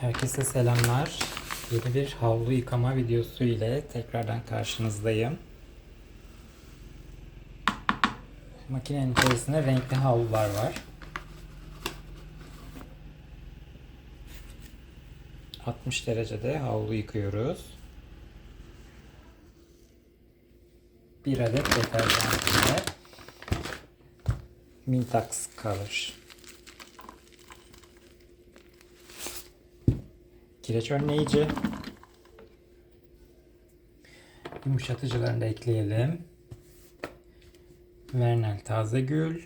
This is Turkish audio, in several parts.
Herkese selamlar. Yeni bir havlu yıkama videosu ile tekrardan karşınızdayım. Makinenin içerisinde renkli havlular var. ...60 derecede havlu yıkıyoruz. Bir adet deterjan ile Mintax kalır. Kireç önleyici. Yumuşatıcılarını da ekleyelim. Vernel taze gül.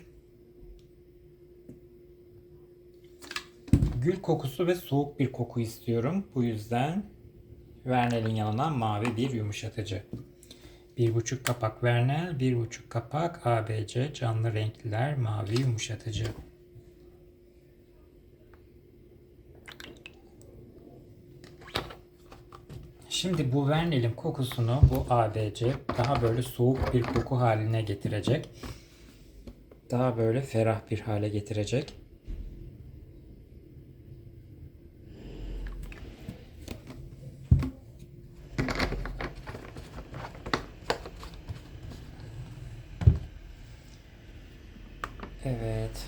Gül kokusu ve soğuk bir koku istiyorum. Bu yüzden Vernel'in yanına mavi bir yumuşatıcı. 1,5 kapak Vernel, 1,5 kapak ABC canlı renkliler mavi yumuşatıcı. Şimdi bu Vernel'in kokusunu bu ABC daha böyle soğuk bir koku haline getirecek. Daha böyle ferah bir hale getirecek. Evet.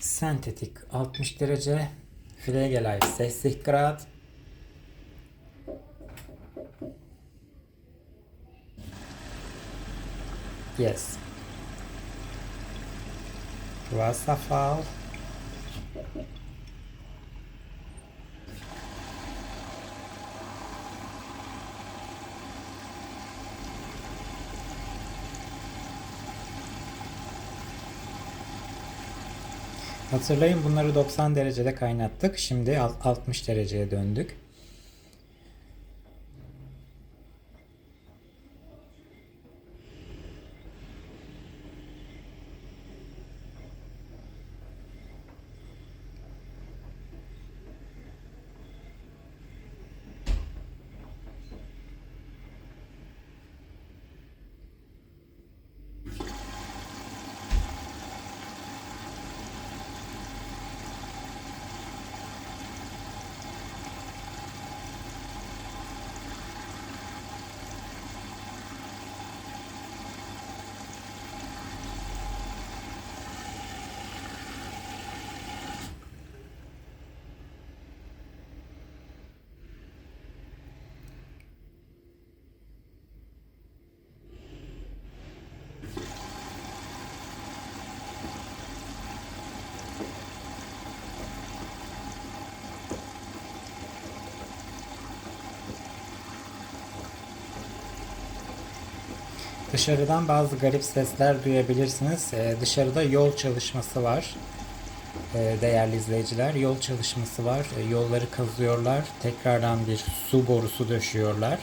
Sentetik 60 derece. Pflegeleicht 60 Grad. Yes. Wasserfall. Hatırlayın bunları 90 derecede kaynattık. Şimdi 60 dereceye döndük. Dışarıdan bazı garip sesler duyabilirsiniz. Ee, dışarıda yol çalışması var. Ee, değerli izleyiciler, yol çalışması var. Ee, yolları kazıyorlar. Tekrardan bir su borusu döşüyorlar.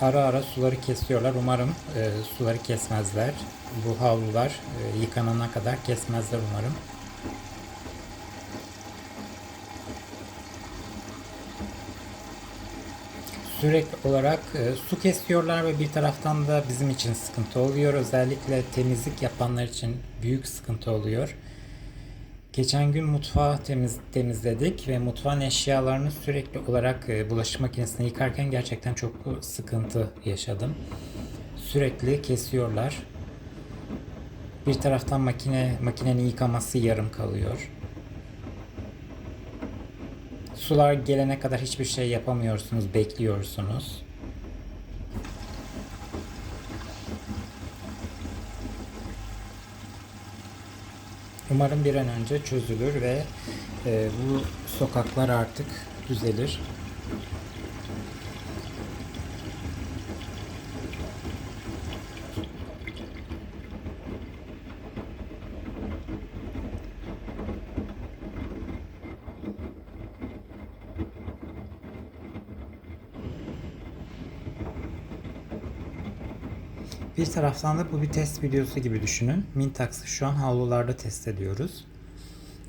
Ara ara suları kesiyorlar. Umarım e, suları kesmezler. Bu havlular e, yıkanana kadar kesmezler umarım. Sürekli olarak e, su kesiyorlar ve bir taraftan da bizim için sıkıntı oluyor. Özellikle temizlik yapanlar için büyük sıkıntı oluyor. Geçen gün mutfağı temiz, temizledik ve mutfağın eşyalarını sürekli olarak e, bulaşık makinesinde yıkarken gerçekten çok sıkıntı yaşadım. Sürekli kesiyorlar. Bir taraftan makine makinenin yıkaması yarım kalıyor. Sular gelene kadar hiçbir şey yapamıyorsunuz, bekliyorsunuz. Umarım bir an önce çözülür ve e, bu sokaklar artık düzelir. Bir taraftan da bu bir test videosu gibi düşünün. Mintax'ı şu an havlularda test ediyoruz.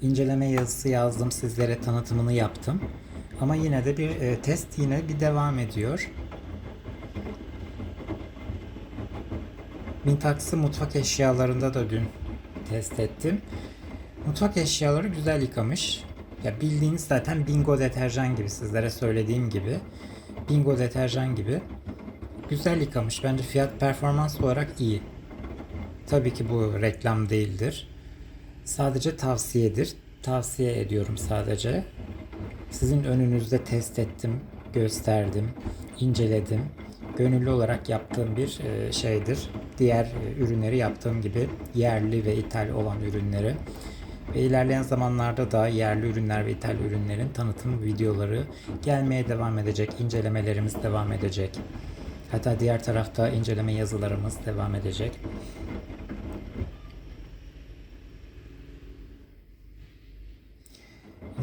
İnceleme yazısı yazdım, sizlere tanıtımını yaptım. Ama yine de bir e, test yine bir devam ediyor. Mintax'ı mutfak eşyalarında da dün test ettim. Mutfak eşyaları güzel yıkamış. Ya bildiğiniz zaten bingo deterjan gibi sizlere söylediğim gibi. Bingo deterjan gibi. Güzel yıkamış. Bence fiyat performans olarak iyi. Tabii ki bu reklam değildir. Sadece tavsiyedir. Tavsiye ediyorum sadece. Sizin önünüzde test ettim, gösterdim, inceledim. Gönüllü olarak yaptığım bir e, şeydir. Diğer e, ürünleri yaptığım gibi yerli ve ithal olan ürünleri ve ilerleyen zamanlarda da yerli ürünler ve ithal ürünlerin tanıtım videoları gelmeye devam edecek. İncelemelerimiz devam edecek. Hatta diğer tarafta inceleme yazılarımız devam edecek.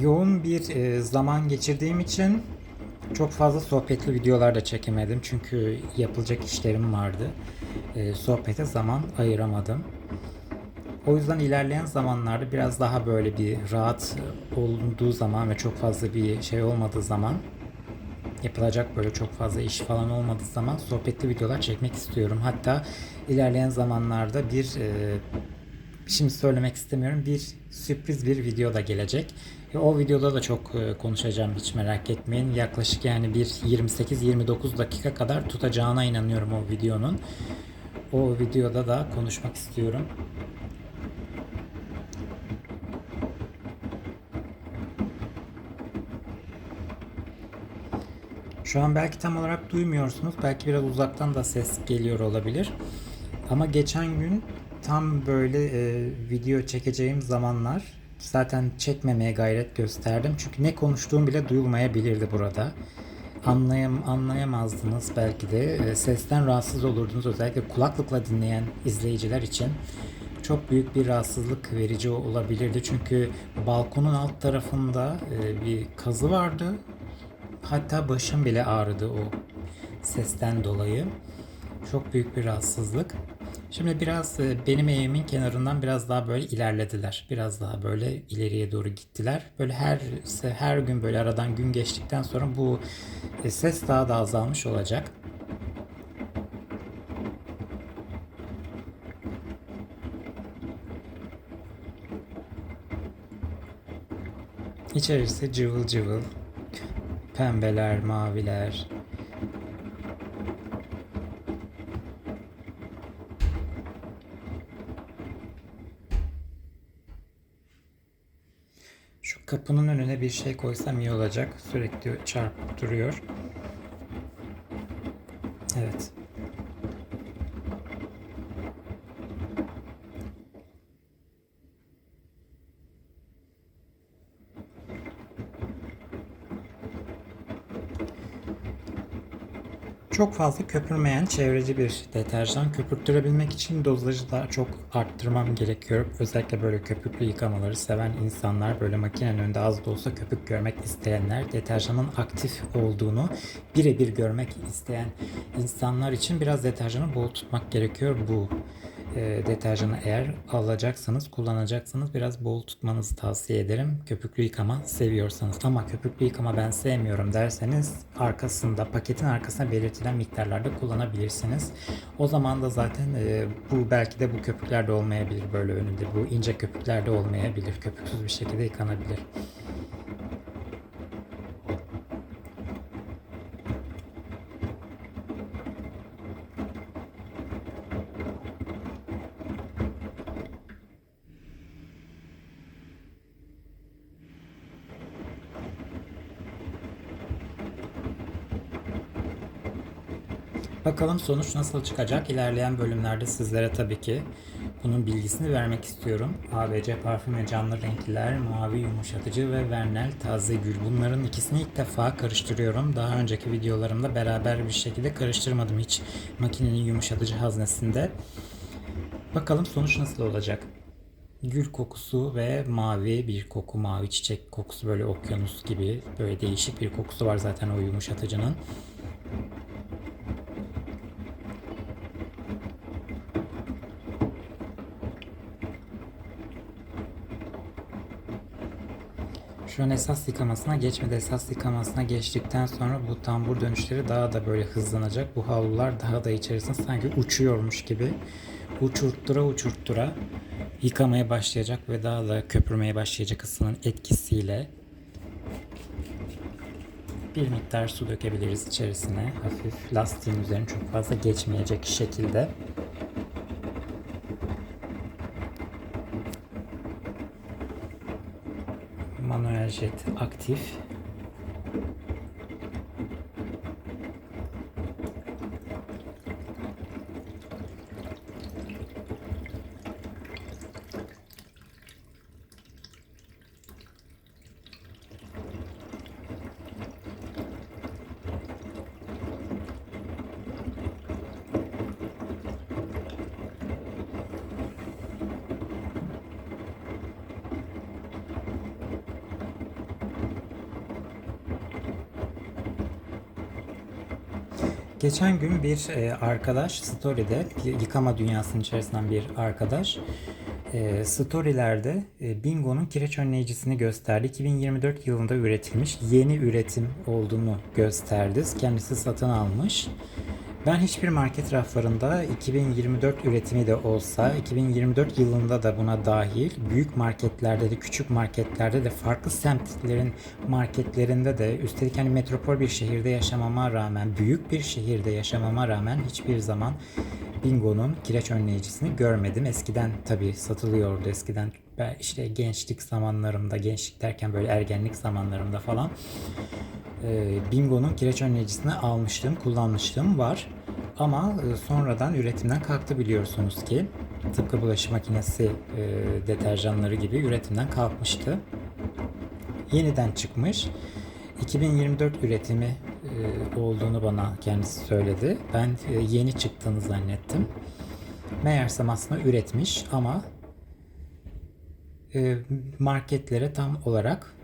Yoğun bir e, zaman geçirdiğim için çok fazla sohbetli videolar da çekemedim. Çünkü yapılacak işlerim vardı. E, sohbete zaman ayıramadım. O yüzden ilerleyen zamanlarda biraz daha böyle bir rahat olduğu zaman ve çok fazla bir şey olmadığı zaman yapılacak böyle çok fazla iş falan olmadığı zaman sohbetli videolar çekmek istiyorum. Hatta ilerleyen zamanlarda bir e, şimdi söylemek istemiyorum bir sürpriz bir video da gelecek. E, o videoda da çok e, konuşacağım hiç merak etmeyin. Yaklaşık yani bir 28-29 dakika kadar tutacağına inanıyorum o videonun. O videoda da konuşmak istiyorum. Şu an belki tam olarak duymuyorsunuz. Belki biraz uzaktan da ses geliyor olabilir. Ama geçen gün tam böyle e, video çekeceğim zamanlar zaten çekmemeye gayret gösterdim. Çünkü ne konuştuğum bile duyulmayabilirdi burada. Anlayam, anlayamazdınız belki de. E, sesten rahatsız olurdunuz. Özellikle kulaklıkla dinleyen izleyiciler için çok büyük bir rahatsızlık verici olabilirdi. Çünkü balkonun alt tarafında e, bir kazı vardı Hatta başım bile ağrıdı o sesten dolayı. Çok büyük bir rahatsızlık. Şimdi biraz e, benim evimin kenarından biraz daha böyle ilerlediler. Biraz daha böyle ileriye doğru gittiler. Böyle her her gün böyle aradan gün geçtikten sonra bu e, ses daha da azalmış olacak. İçerisi cıvıl cıvıl. Pembeler, maviler. Şu kapının önüne bir şey koysam iyi olacak. Sürekli çarpıp duruyor. Evet. Çok fazla köpürmeyen çevreci bir deterjan. Köpürttürebilmek için dozajı daha çok arttırmam gerekiyor. Özellikle böyle köpüklü yıkamaları seven insanlar, böyle makinenin önünde az da olsa köpük görmek isteyenler, deterjanın aktif olduğunu birebir görmek isteyen insanlar için biraz deterjanı bol tutmak gerekiyor bu e, deterjanı eğer alacaksanız, kullanacaksanız biraz bol tutmanızı tavsiye ederim. Köpüklü yıkama seviyorsanız. Ama köpüklü yıkama ben sevmiyorum derseniz arkasında, paketin arkasına belirtilen miktarlarda kullanabilirsiniz. O zaman da zaten e, bu belki de bu köpüklerde olmayabilir böyle önünde. Bu ince köpüklerde olmayabilir. Köpüksüz bir şekilde yıkanabilir. Bakalım sonuç nasıl çıkacak? İlerleyen bölümlerde sizlere tabii ki bunun bilgisini vermek istiyorum. ABC parfüm ve canlı renkler, mavi yumuşatıcı ve vernel taze gül. Bunların ikisini ilk defa karıştırıyorum. Daha önceki videolarımda beraber bir şekilde karıştırmadım hiç makinenin yumuşatıcı haznesinde. Bakalım sonuç nasıl olacak? Gül kokusu ve mavi bir koku, mavi çiçek kokusu böyle okyanus gibi böyle değişik bir kokusu var zaten o yumuşatıcının. Şu an esas yıkamasına geçmedi. Esas yıkamasına geçtikten sonra bu tambur dönüşleri daha da böyle hızlanacak. Bu havlular daha da içerisinde sanki uçuyormuş gibi uçurttura uçurttura yıkamaya başlayacak ve daha da köpürmeye başlayacak ısının etkisiyle bir miktar su dökebiliriz içerisine. Hafif lastiğin üzerine çok fazla geçmeyecek şekilde. Jet aktif. Geçen gün bir e, arkadaş story'de yıkama dünyasının içerisinden bir arkadaş e, storylerde e, Bingo'nun kireç önleyicisini gösterdi. 2024 yılında üretilmiş yeni üretim olduğunu gösterdi. Kendisi satın almış. Ben hiçbir market raflarında 2024 üretimi de olsa 2024 yılında da buna dahil büyük marketlerde de küçük marketlerde de farklı semtlerin marketlerinde de üstelik hani metropol bir şehirde yaşamama rağmen büyük bir şehirde yaşamama rağmen hiçbir zaman Bingo'nun kireç önleyicisini görmedim. Eskiden tabii satılıyordu. Eskiden ben işte gençlik zamanlarımda, gençlik derken böyle ergenlik zamanlarımda falan e, Bingo'nun kireç önleyicisini almıştım, kullanmıştım var. Ama e, sonradan üretimden kalktı biliyorsunuz ki. Tıpkı bulaşık makinesi e, deterjanları gibi üretimden kalkmıştı. Yeniden çıkmış. 2024 üretimi olduğunu bana kendisi söyledi. Ben yeni çıktığını zannettim. Meğersem aslında üretmiş ama marketlere tam olarak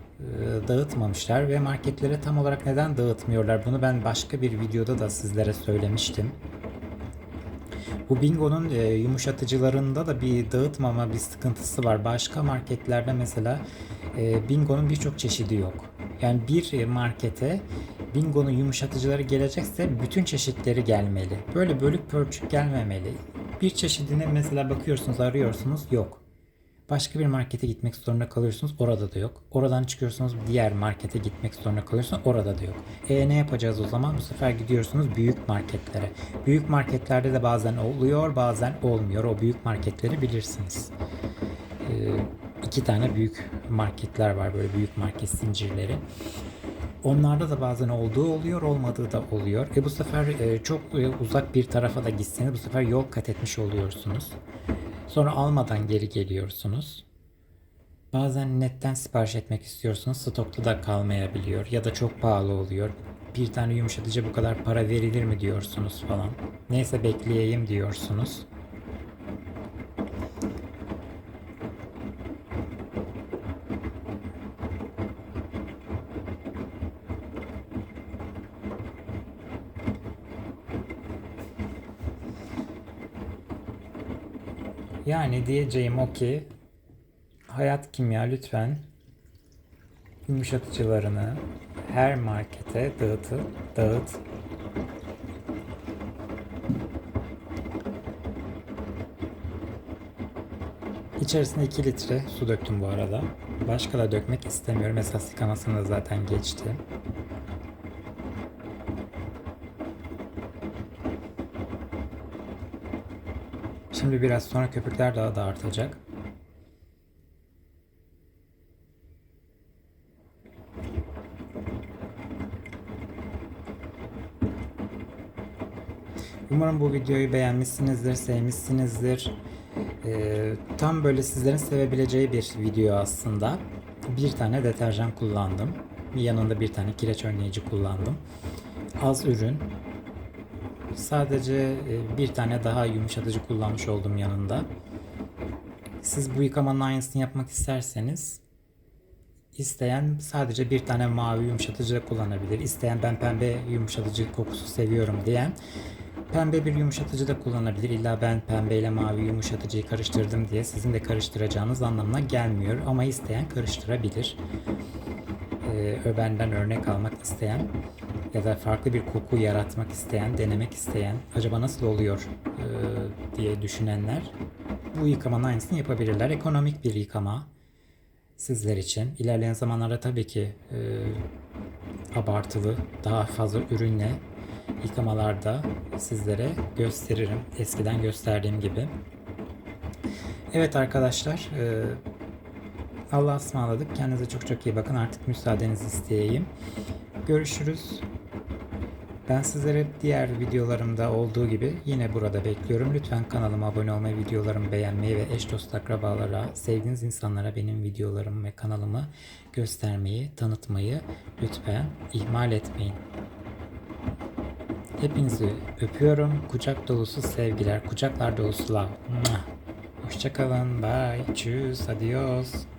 dağıtmamışlar ve marketlere tam olarak neden dağıtmıyorlar bunu ben başka bir videoda da sizlere söylemiştim. Bu Bingo'nun e, yumuşatıcılarında da bir dağıtmama bir sıkıntısı var. Başka marketlerde mesela e, Bingo'nun birçok çeşidi yok. Yani bir e, markete Bingo'nun yumuşatıcıları gelecekse bütün çeşitleri gelmeli. Böyle bölük pörçük gelmemeli. Bir çeşidine mesela bakıyorsunuz arıyorsunuz yok. Başka bir markete gitmek zorunda kalıyorsunuz. Orada da yok. Oradan çıkıyorsunuz diğer markete gitmek zorunda kalıyorsunuz. Orada da yok. E ne yapacağız o zaman? Bu sefer gidiyorsunuz büyük marketlere. Büyük marketlerde de bazen oluyor bazen olmuyor. O büyük marketleri bilirsiniz. Ee, iki tane büyük marketler var böyle büyük market zincirleri. Onlarda da bazen olduğu oluyor, olmadığı da oluyor. E bu sefer e, çok e, uzak bir tarafa da gitseniz bu sefer yol kat etmiş oluyorsunuz. Sonra almadan geri geliyorsunuz. Bazen netten sipariş etmek istiyorsunuz. Stokta da kalmayabiliyor ya da çok pahalı oluyor. Bir tane yumuşatıcı bu kadar para verilir mi diyorsunuz falan. Neyse bekleyeyim diyorsunuz. Yani diyeceğim o ki Hayat Kimya lütfen yumuşatıcılarını her markete dağıtı, dağıt. İçerisine 2 litre su döktüm bu arada. Başka da dökmek istemiyorum. Esas yıkamasını zaten geçti. Şimdi biraz sonra köpükler daha da artacak. Umarım bu videoyu beğenmişsinizdir, sevmişsinizdir. Ee, tam böyle sizlerin sevebileceği bir video aslında. Bir tane deterjan kullandım. Yanında bir tane kireç önleyici kullandım. Az ürün, Sadece e, bir tane daha yumuşatıcı kullanmış oldum yanında. Siz bu yıkamanın aynısını yapmak isterseniz isteyen sadece bir tane mavi yumuşatıcı kullanabilir. İsteyen ben pembe yumuşatıcı kokusu seviyorum diyen pembe bir yumuşatıcı da kullanabilir. İlla ben pembe ile mavi yumuşatıcıyı karıştırdım diye sizin de karıştıracağınız anlamına gelmiyor. Ama isteyen karıştırabilir. Ee, benden örnek almak isteyen ya da farklı bir koku yaratmak isteyen, denemek isteyen, acaba nasıl oluyor e, diye düşünenler bu yıkamanın aynısını yapabilirler. Ekonomik bir yıkama sizler için. İlerleyen zamanlarda tabii ki e, abartılı, daha fazla ürünle yıkamalarda sizlere gösteririm. Eskiden gösterdiğim gibi. Evet arkadaşlar, e, Allah'a ısmarladık. Kendinize çok çok iyi bakın. Artık müsaadenizi isteyeyim. Görüşürüz. Ben sizlere diğer videolarımda olduğu gibi yine burada bekliyorum. Lütfen kanalıma abone olmayı, videolarımı beğenmeyi ve eş dost akrabalara, sevdiğiniz insanlara benim videolarımı ve kanalımı göstermeyi, tanıtmayı lütfen ihmal etmeyin. Hepinizi öpüyorum. Kucak dolusu sevgiler, kucaklar dolusu love. Hoşçakalın. Bye. Tschüss. Adios.